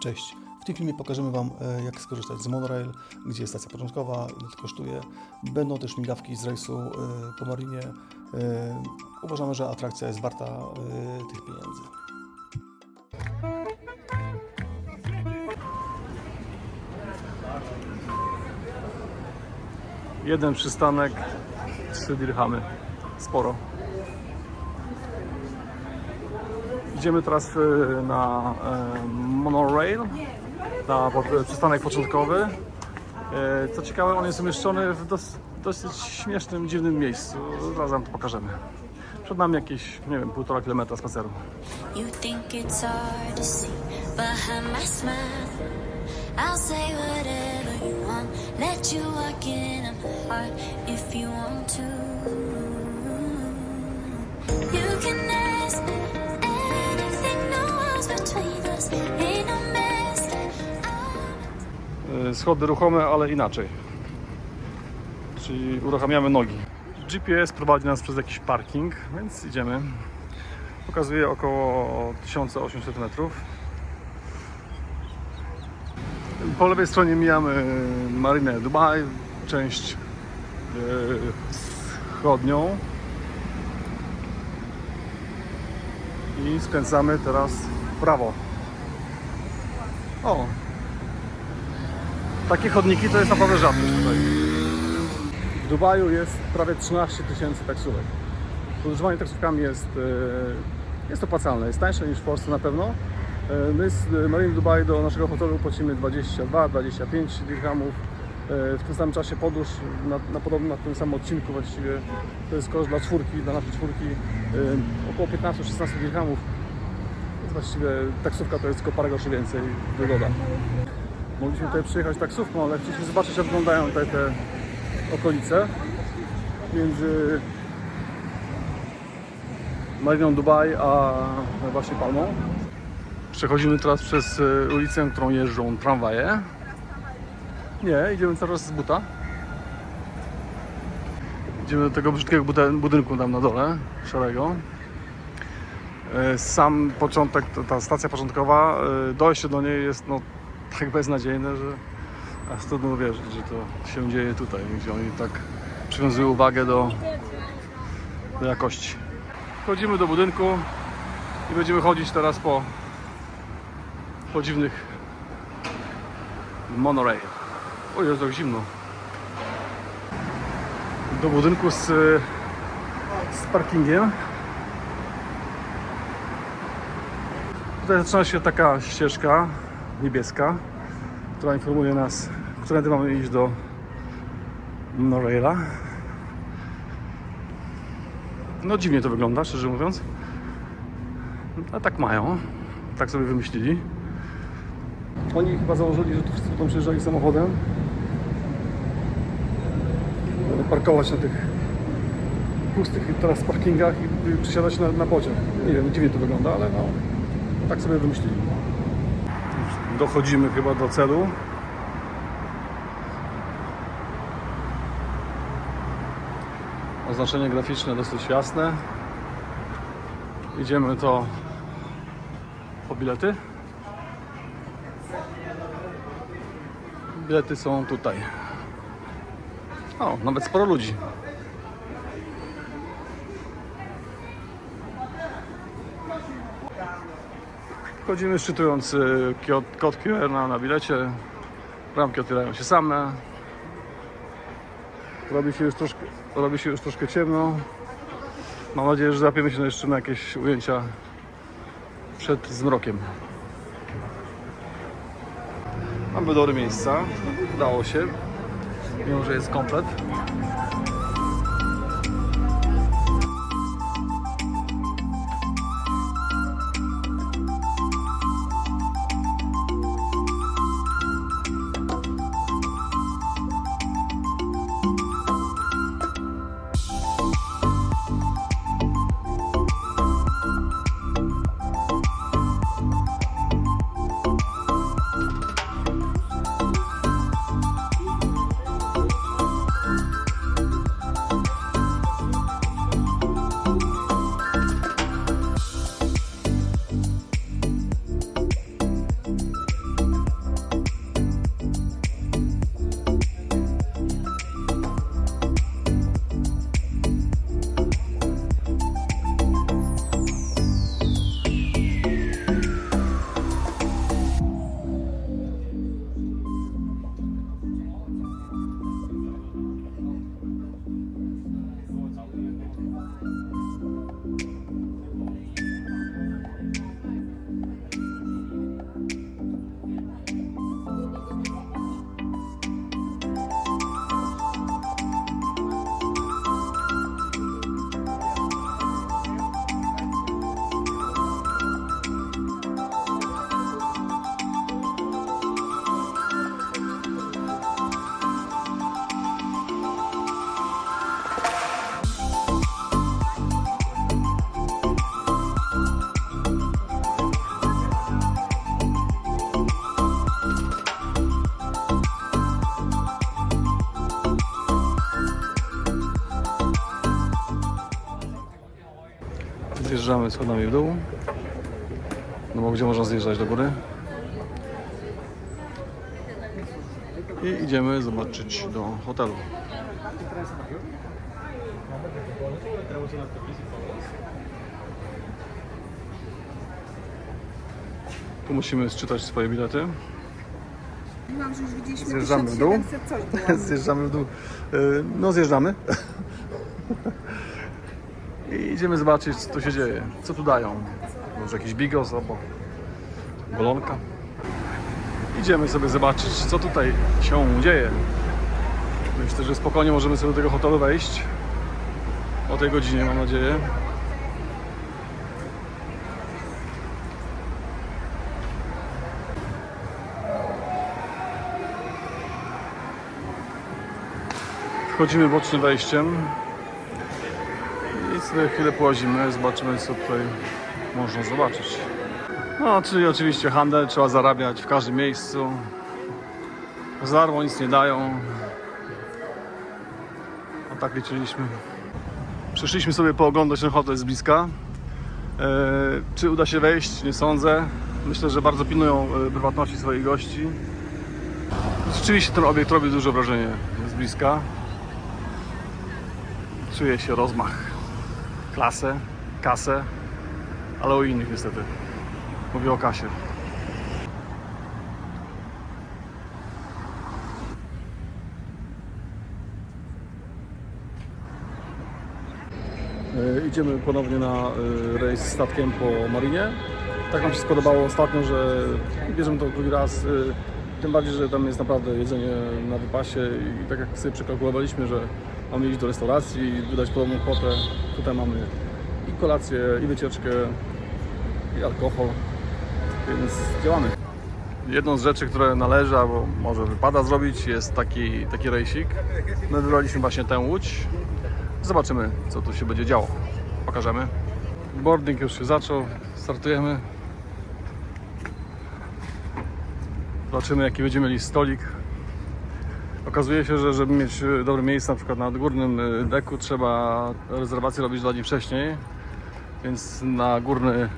Cześć. W tym filmie pokażemy Wam, e, jak skorzystać z monorail, gdzie jest stacja początkowa, ile to kosztuje. Będą też migawki z rejsu e, po marinie. E, Uważamy, że atrakcja jest warta tych pieniędzy. Jeden przystanek, trzy dirhamy. Sporo. Idziemy teraz y, na e, monorail, na przystanek początkowy. E, Co ciekawe, on jest umieszczony w dos, dosyć śmiesznym, dziwnym miejscu. Zaraz wam to pokażemy. Przed nami jakieś, nie wiem, półtora kilometra spaceru. You Schody ruchome, ale inaczej. Czyli uruchamiamy nogi. GPS prowadzi nas przez jakiś parking, więc idziemy. Pokazuje około 1800 metrów. Po lewej stronie mijamy Marinę Dubaj, część e, wschodnią. I skręcamy teraz w prawo. O, takie chodniki to jest naprawdę rzadkość tutaj. W Dubaju jest prawie 13 tysięcy taksówek. Podróżowanie taksówkami jest, e, jest opłacalne, jest tańsze niż w Polsce na pewno. E, My z Marine Dubai do naszego hotelu płacimy 22-25 dirhamów. E, W tym samym czasie podróż na, na podobnym, na tym samym odcinku właściwie to jest koszt dla czwórki, dla naszej czwórki około 15-16 dirhamów. Właściwie taksówka to jest tylko parę groszy więcej, wygoda. Mogliśmy tutaj przyjechać taksówką, ale chcieliśmy zobaczyć jak wyglądają tutaj te okolice między Mariną Dubaj a właśnie Palmą. Przechodzimy teraz przez e, ulicę, którą jeżdżą tramwaje. Nie, idziemy teraz z buta. Idziemy do tego brzydkiego budynku tam na dole, szarego. E, Sam początek, ta stacja początkowa, e, dojście do niej jest no, tak beznadziejne, że aż trudno uwierzyć, że to się dzieje tutaj, gdzie oni tak przywiązują uwagę do, do jakości. Wchodzimy do budynku i będziemy chodzić teraz po, po dziwnych monorail. O, jest tak zimno. Do budynku z, z parkingiem. Tutaj zaczyna się taka ścieżka niebieska, która informuje nas, którędy mamy iść do monoraila. No dziwnie to wygląda, szczerze mówiąc. A tak mają. Tak sobie wymyślili. Oni chyba założyli, że tu wszyscy będą przyjeżdżali samochodem. Będą parkować na tych pustych teraz parkingach i przesiadać na, na pociąg. Nie wiem, dziwnie to wygląda, ale no, tak sobie wymyślili. Dochodzimy chyba do celu. Oznaczenie graficzne dosyć jasne. Idziemy to po bilety. Bilety są tutaj. O, nawet sporo ludzi. Wchodzimy szczytując kod, QR na, na bilecie. Bramki otwierają się same. Robi się już troszkę, robi się już troszkę ciemno. Mam nadzieję, że zapiemy się jeszcze na jakieś ujęcia przed zmrokiem. Mamy dobre miejsca. Udało się. Mimo, że jest komplet. Zjeżdżamy schodami w dół. No bo gdzie można zjeżdżać do góry? I idziemy zobaczyć do hotelu. Tu musimy sczytać swoje bilety. Mówiłam, że już widzieliśmy Zjeżdżamy w dół. 1700 coś było. Zjeżdżamy w dół. Y, No zjeżdżamy. I idziemy zobaczyć co tu się dzieje. Co tu dają. Może jakiś bigos albo golonka. Idziemy sobie zobaczyć co tutaj się dzieje. Myślę, że spokojnie możemy sobie do tego hotelu wejść. O tej godzinie mam nadzieję. Wchodzimy bocznym wejściem sobie chwilę połazimy, zobaczymy co tutaj można zobaczyć. No, czyli oczywiście handel, trzeba zarabiać w każdym miejscu. Za darmo nic nie dają. A tak liczyliśmy. Przyszliśmy sobie pooglądać ten hotel z bliska. E, czy uda się wejść? Nie sądzę. Myślę, że bardzo pilnują e, prywatności swoich gości. Rzeczywiście ten obiekt robi duże wrażenie z bliska. Czuje się rozmach, klasę, kasę, ale o innych niestety. Mówię o kasie. E, Idziemy ponownie na e, rejs statkiem po Marinie. Tak nam się spodobało ostatnio, że bierzemy to drugi raz. e, Tym bardziej, że tam jest naprawdę jedzenie na wypasie i tak jak sobie przekalkulowaliśmy, że mamy iść do restauracji wydać podobną kwotę. Tutaj mamy i kolację, i wycieczkę, i alkohol, więc działamy. Jedną z rzeczy, które należy, albo może wypada zrobić, jest taki, taki rejsik. My wybraliśmy właśnie tę łódź. Zobaczymy, co tu się będzie działo. Pokażemy. Boarding już się zaczął, startujemy. Zobaczymy, jaki będziemy mieli stolik. Okazuje się, że żeby mieć e, dobre miejsce, na przykład na górnym e, deku, trzeba rezerwację robić dwa dni wcześniej, więc na górny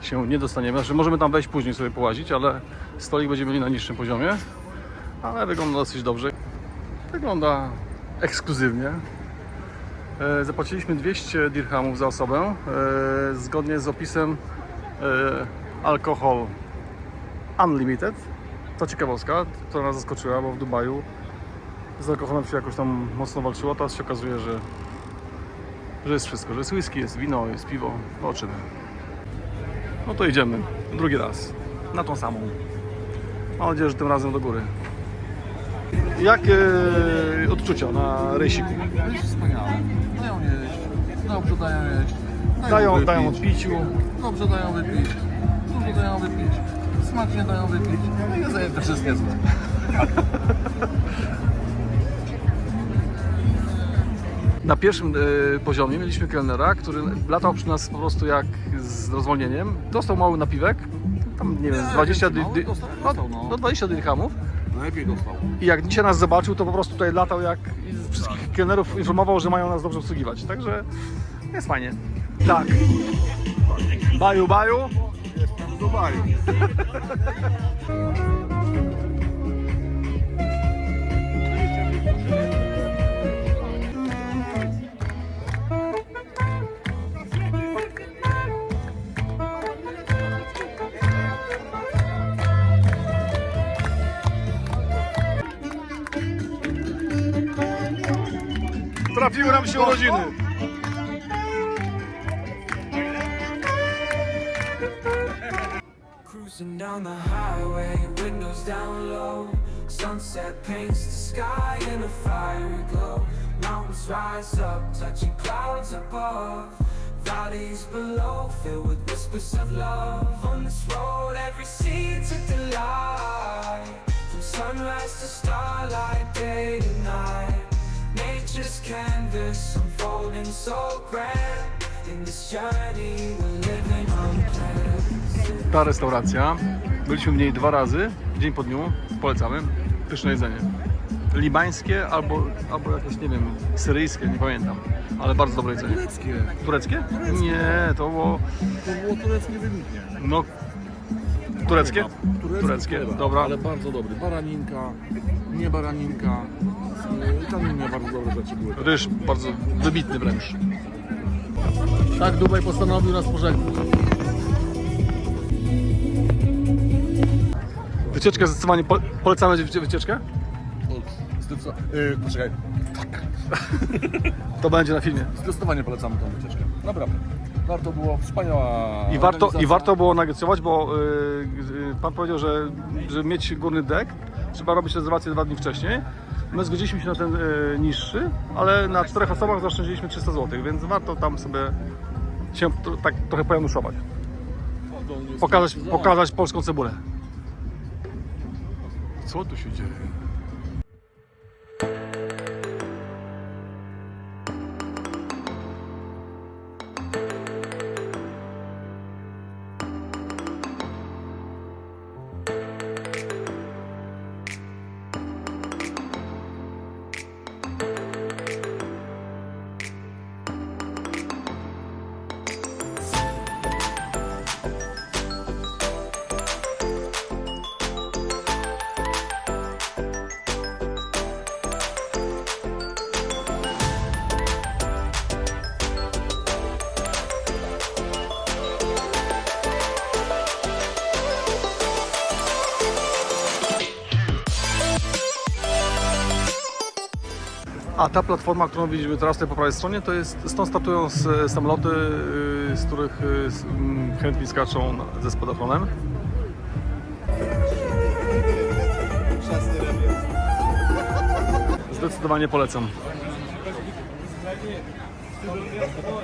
się nie dostaniemy. Znaczy, możemy tam wejść później sobie połazić, ale stolik będziemy mieli na niższym poziomie, ale wygląda dosyć dobrze. Wygląda ekskluzywnie. E, Zapłaciliśmy 200 dirhamów za osobę, zgodnie z opisem alkohol unlimited. To ciekawostka, która nas zaskoczyła, bo w Dubaju z alkoholem się jakoś tam mocno walczyło, teraz się okazuje, że, że jest wszystko, że jest whisky, jest wino, jest piwo, zobaczymy. No to idziemy, drugi raz, na tą samą. Mam nadzieję, że tym razem do góry. Jakie odczucia na rejsiku? Jest wspaniałe. Dają jeść, dobrze dają jeść. Dają, dają odpiciu. Dobrze dają wypić, dużo dają wypić, smacznie dają wypić. No i jedzenie też jest niezłe. Na pierwszym e, poziomie mieliśmy kelnera, który latał przy nas po prostu jak z rozwolnieniem. Dostał mały napiwek, tam nie wiem, z 20, di, mały di, dostał, no, dostał, no. no 20 dirhamów. Najlepiej dostał. I jak dzisiaj nas zobaczył, to po prostu tutaj latał jak i wszystkich kelnerów informował, że mają nas dobrze obsługiwać. Także jest fajnie. Tak. Baju, baju. Jestem w Dubaju. Trafiły nam się urodziny. Cruising down the highway, windows down low. Sunset paints the sky in a fiery glow. Mountains rise up, touching clouds above. Valleys below, filled with whispers of love. On this road, every seed's a delight. From sunrise to starlight, day to night. Canvas unfolding so grand. In this journey, we're living unplanned. Ta restauracja, byliśmy w niej dwa razy, dzień po dniu, polecamy. Pyszne jedzenie. libańskie albo, albo jakieś, nie wiem, syryjskie, nie pamiętam. Ale bardzo dobre jedzenie. Tureckie. Tureckie? Nie, to było, To było tureckie wybitnie. no, tureckie? Tureckie, Tureckie, dobra. Ale bardzo dobry. Baraninka, nie baraninka. Yy, Tam inne bardzo dobre rzeczy były. Ryż bardzo wybitny wręcz. Tak Dubaj postanowił nas pożegnać. Wycieczkę zdecydowanie po, polecamy wycie- wycieczkę? Yy, poczekaj. To będzie na filmie. Zdecydowanie polecamy tą wycieczkę. Naprawdę. Warto było, wspaniała I warto, I organizacja. warto było negocjować, bo y, y, pan powiedział, że żeby mieć górny dek, trzeba robić rezerwację dwa dni wcześniej. My zgodziliśmy się na ten y, niższy, ale na czterech osobach zaoszczędziliśmy 300 zł, więc warto tam sobie się tro- tak trochę jest Pokazać, za- pokazać polską cebulę. Co tu się dzieje? A ta platforma, którą widzimy teraz po prawej stronie, to jest, stąd startują z, samoloty, y, z których y, mm, chętni skaczą ze spadochronem. Zdecydowanie polecam.